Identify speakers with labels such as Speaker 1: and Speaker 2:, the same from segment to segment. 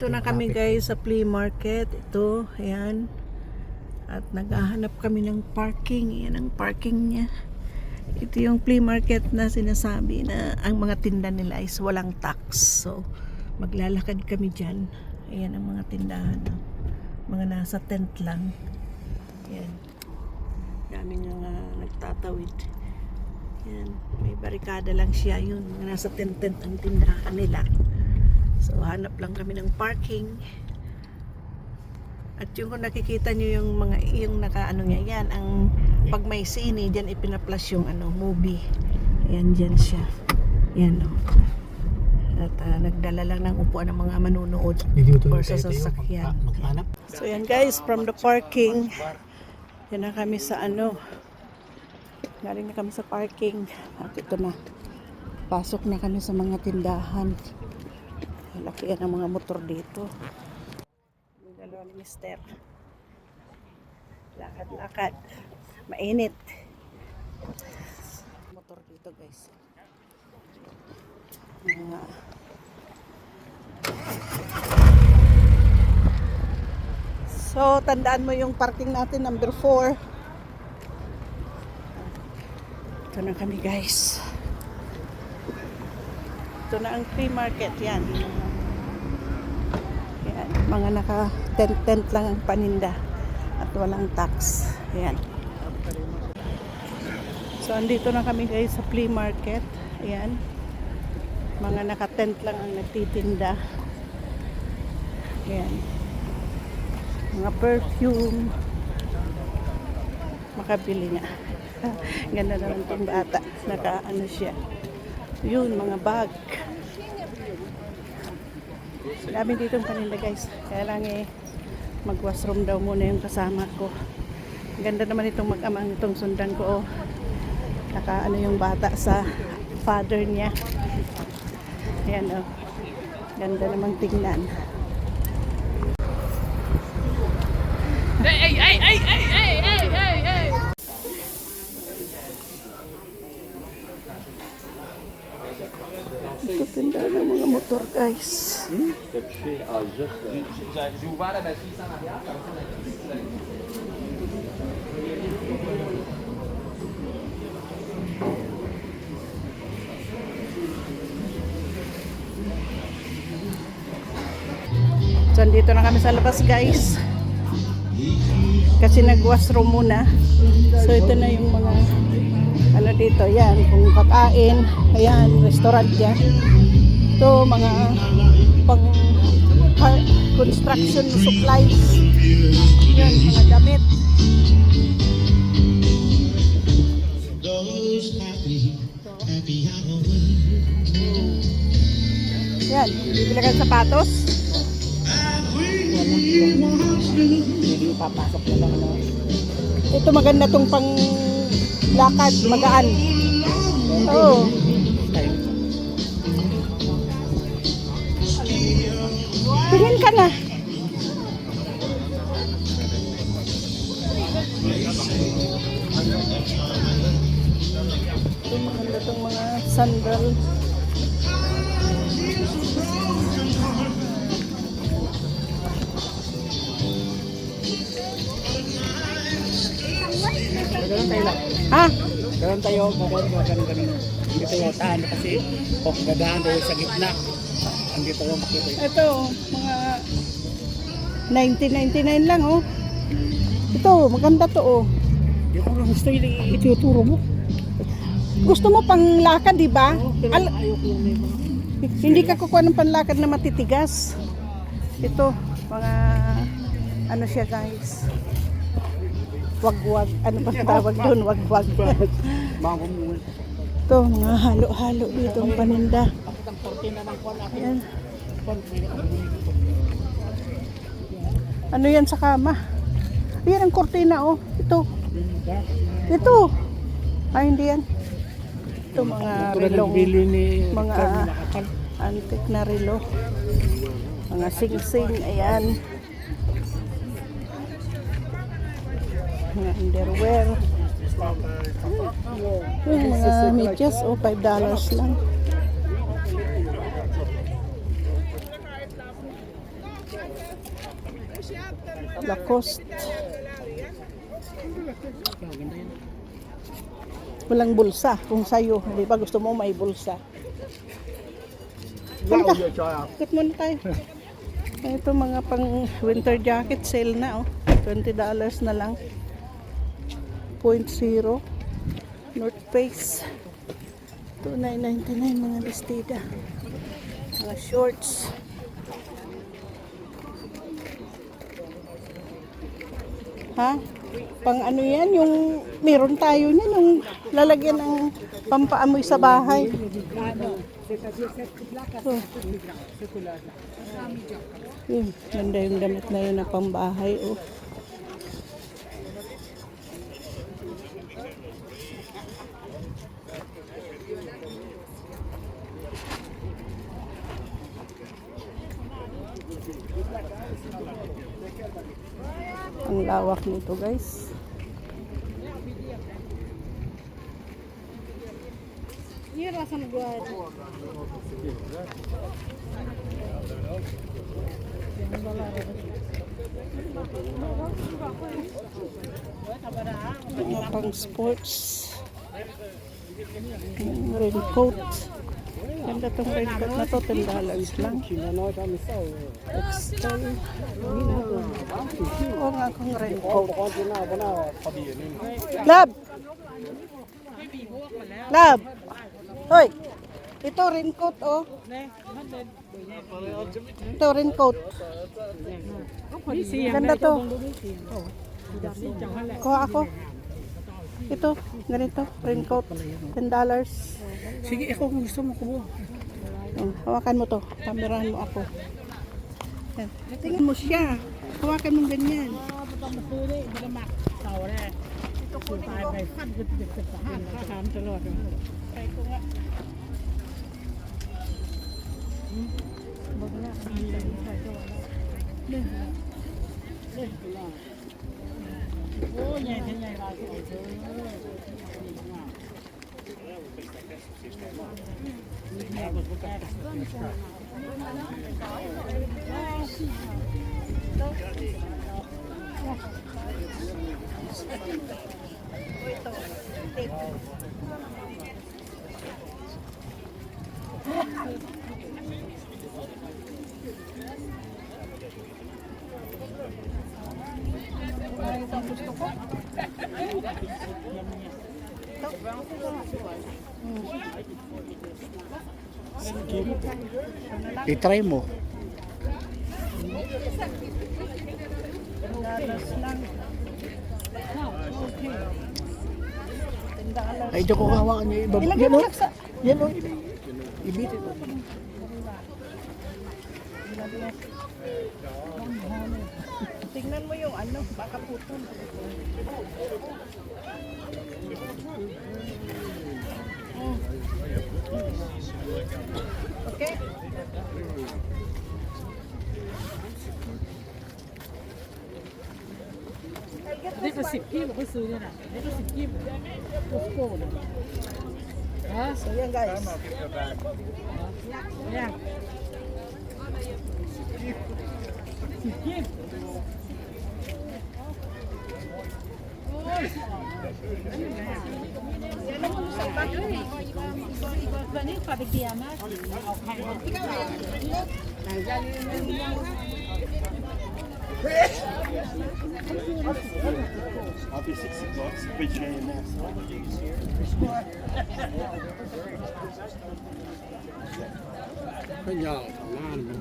Speaker 1: Ito na kami guys sa flea market. Ito, ayan. At naghahanap kami ng parking. Ayan ang parking niya. Ito yung flea market na sinasabi na ang mga tinda nila is walang tax. So, maglalakad kami dyan. Ayan ang mga tindahan. oh. Mga nasa tent lang. Ayan. Daming nga nagtatawid. Ayan. May barikada lang siya yun. Mga nasa tent-tent ang tindahan nila. So, hanap lang kami ng parking. At yung kung nakikita nyo yung mga, yung naka ano niya, yan, ang pag may sine, dyan ipinaplas yung ano, movie. Ayan, dyan siya. Yan, oh. At ah, nagdala lang ng upuan ng mga manunood or sa sasakyan. So yan guys, from the parking, yan na kami sa ano, galing na kami sa parking. At ito na, pasok na kami sa mga tindahan. Laki yan ang mga motor dito. Yung dalawa ni Mister. Lakad-lakad. Mainit. Motor dito guys. Mga So, tandaan mo yung parking natin, number 4. Ito na kami, guys. Ito na ang free market, yan. Mga naka-tent-tent lang ang paninda at walang tax. Yan. So, andito na kami, guys, sa flea market. Ayan. Mga naka-tent lang ang nagtitinda. Ayan mga perfume makabili nga ganda naman itong bata naka ano siya yun mga bag dami dito paninda guys. Kaya lang eh mag washroom daw muna yung kasama ko. Ganda naman itong mag-amang itong sundan ko oh. naka ano yung bata sa father niya. Ayan oh. Ganda namang tingnan.
Speaker 2: Hey, hey, hey, hey, hey, hey,
Speaker 1: tinda ng mga motor guys So, dito na kami sa labas, guys. Kasi nag-washroom muna. So, ito na yung mga ano dito, yan. Kung kakain, ayan, restaurant yan. Ito, mga pang construction supplies. Yan, mga damit. Yan, bibili ka sapatos.
Speaker 3: Hindi papasok na lang. No?
Speaker 1: Ito maganda tong pang lakad, magaan. Oo. Tingin ka na. Ito maganda tong mga sandal.
Speaker 3: Ganun tayo lang.
Speaker 1: Ha?
Speaker 3: Ganun tayo, ganun, ganun, ganun. Hindi tayo tahan kasi kung gagahan tayo sa gitna. Hindi tayo makita.
Speaker 1: Ito, mga 1999 lang oh. Ito, maganda to oh.
Speaker 3: Hindi ko gusto yung ituturo mo.
Speaker 1: Gusto mo pang lakad, di ba?
Speaker 3: Pero
Speaker 1: Al-
Speaker 3: ayoko yung may mga
Speaker 1: hindi ka kukuha ng panlakad na matitigas. Ito, mga ano siya guys. Wag-wag. Ano ba tawag doon? Wag-wag. Ito, mga halo-halo dito ang paninda.
Speaker 3: Bakit ang kortina ng kwan natin?
Speaker 1: Yan.
Speaker 3: Kwan, may
Speaker 1: Ano yan sa kama? Ayan ang kortina oh. Ito. Ito. Ay, hindi yan. Ito mga relong. mga antique na relo. Mga sing-sing, ayan. Mga underwear. Yung mga medyas, oh, $5 lang. Lacoste. Walang bulsa kung sa'yo. Di ba gusto mo may bulsa? Punta. Ikot muna tayo. Ito mga pang winter jacket sale na oh. $20 na lang. Point zero. North Face. 2,999 mga bestida. Mga shorts. Ha? Pang ano yan? Yung meron tayo niyan. Yung lalagyan ng pampaamoy sa bahay. Oh. Yun, ganda yung damit na yun na pambahay. Oh. Lawak nito guys. Mga pang sports. Raincoat. Ganda tong raincoat na to, $10 lang. Extol. Oo nga akong raincoat. Lab! Lab! Hoy! Ito raincoat oh. Ito raincoat. Ganda to. Kuha ako. Ito, ganito, raincoat. $10.
Speaker 3: Sige, ikaw kung gusto mo kubo.
Speaker 1: Oh, hawakan mo to. Kamerahan mo ako. Yan. Tingnan mo siya. Hawakan mo ganyan.
Speaker 3: I-try mo. Ay, diyan ko kawakan niya. Iba,
Speaker 1: Ilagay
Speaker 3: yan
Speaker 1: mo
Speaker 3: o.
Speaker 1: lang sa...
Speaker 3: Yan o. Ibit ito.
Speaker 1: Tingnan gusto ko. I-try mo. Ay, dito ko
Speaker 2: hawakan niya. Ibabot. Yan o. Oh. Yan o. Ibitin mo. Tingnan mo yung ano, baka putol. Oh. Okay? Dito si Kim, gusto nyo na. Dito si Kim. Pusko na. Ha?
Speaker 1: So yan guys.
Speaker 2: Yan. Yan. Hey!
Speaker 4: Obviously, it's a box, but you ain't that.
Speaker 3: Bring y'all
Speaker 2: a lineman.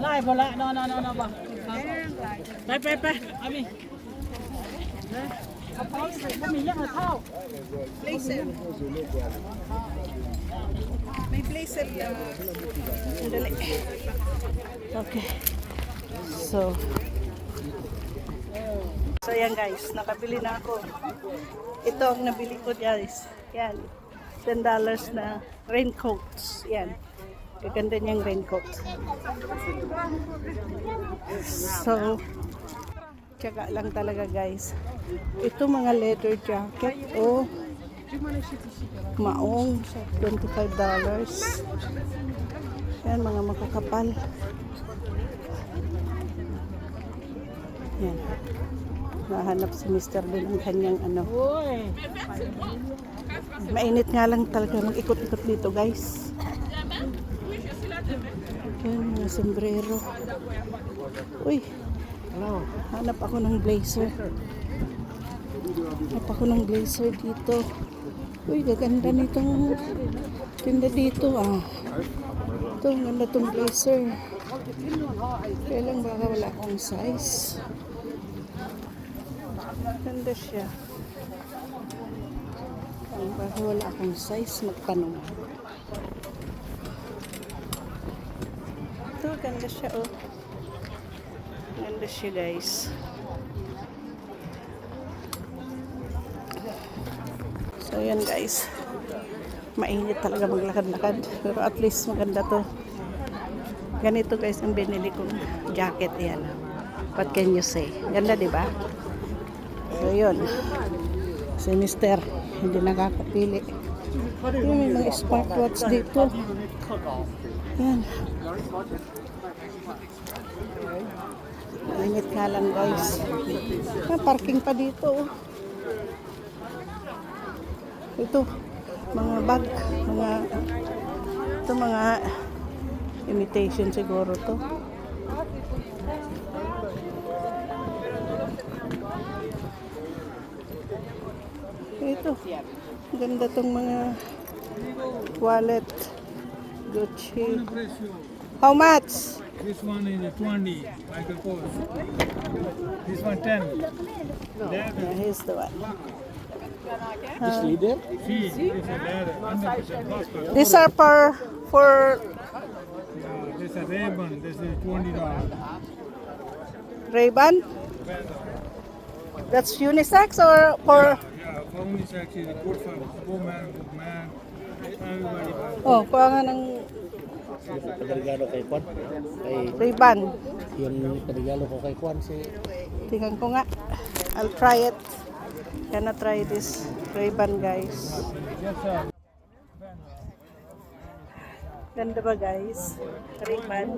Speaker 2: ไล่พอละนอนนอนนอนบ่ไปไปไปอามีกระเป๋าไม่มียังกระเท่า
Speaker 1: May blazer. Uh, sandali. Okay. So, so yan guys, nakabili na ako. Ito ang nabili ko guys. Yan. $10 na raincoats. Yan. Gaganda niyang raincoat. So, Tiyaga lang talaga guys. Ito mga leather jacket. Oh, Maong, $25. Yan, mga makakapal. Yan. Nahanap si Mr. din ang kanyang ano. Mainit nga lang talaga mag-ikot-ikot dito guys. Yan, mga sombrero. Uy, hanap ako ng blazer. Hanap ako ng blazer dito. Uy, gaganda nitong tinda dito ah. Ito, ganda tong blazer. Kaya lang baka wala akong size. Ganda siya. Ang baka wala akong size, magtanong. Ito, ganda siya oh. Ganda siya guys. So yan guys. Mainit talaga maglakad-lakad. Pero at least maganda to. Ganito guys ang binili kong jacket yan. What can you say? Ganda di ba? So yun. Si Mister hindi nakakapili. Yung may mga smartwatch dito. Yan. Mainit nga lang guys. Ah, parking pa dito. oh. Ito, mga bag, mga ito mga imitation siguro to. Ito, ganda tong mga wallet. Gucci. How much?
Speaker 5: This one is a 20, Michael Kors. This one 10.
Speaker 1: Yeah, here's the one.
Speaker 3: This leader?
Speaker 5: See, this is leather, 100% gospel.
Speaker 1: These are for for
Speaker 5: this is a Ray-Ban, this is $20.
Speaker 1: Ray-Ban. That's unisex or for
Speaker 5: Yeah, for unisex is good for woman, man, everybody.
Speaker 1: Oh, kuha nga ng
Speaker 3: Padarigalo kay Kwan. Kay
Speaker 1: Ray-Ban.
Speaker 3: yung padarigalo ko kay Kwan si
Speaker 1: Tingnan ko nga. I'll try it. Gonna try this Ray-Ban guys. Ganda ba guys? Ray-Ban.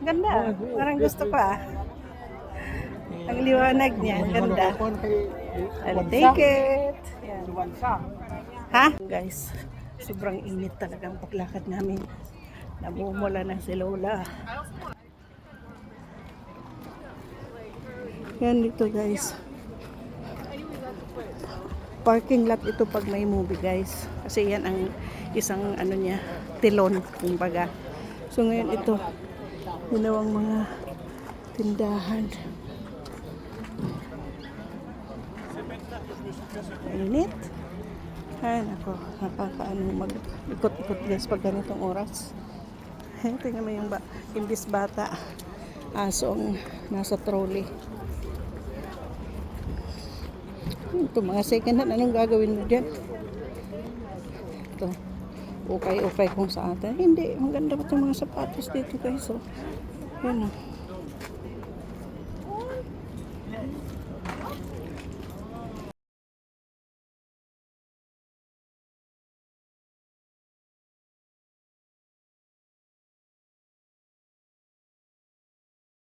Speaker 1: Ganda. Parang gusto ko ah. Ang liwanag niya. Ganda. I'll take it. Ha? Guys, sobrang init talaga ang paglakad namin. Namumula na si Lola. Yan dito guys. Parking lot ito pag may movie guys. Kasi yan ang isang ano niya, tilon, kumbaga. So ngayon ito, ginawang mga tindahan. Mainit. Ay, nako, nakakaano mag-ikot-ikot guys pag ganitong oras. Tingnan mo yung ba, imbis bata, aso ang nasa trolley. Ito mga second hand, anong gagawin mo dyan? Ito, ukay-ukay kung sa atin. Hindi, maganda pa itong mga sapatos dito guys. So, yan o.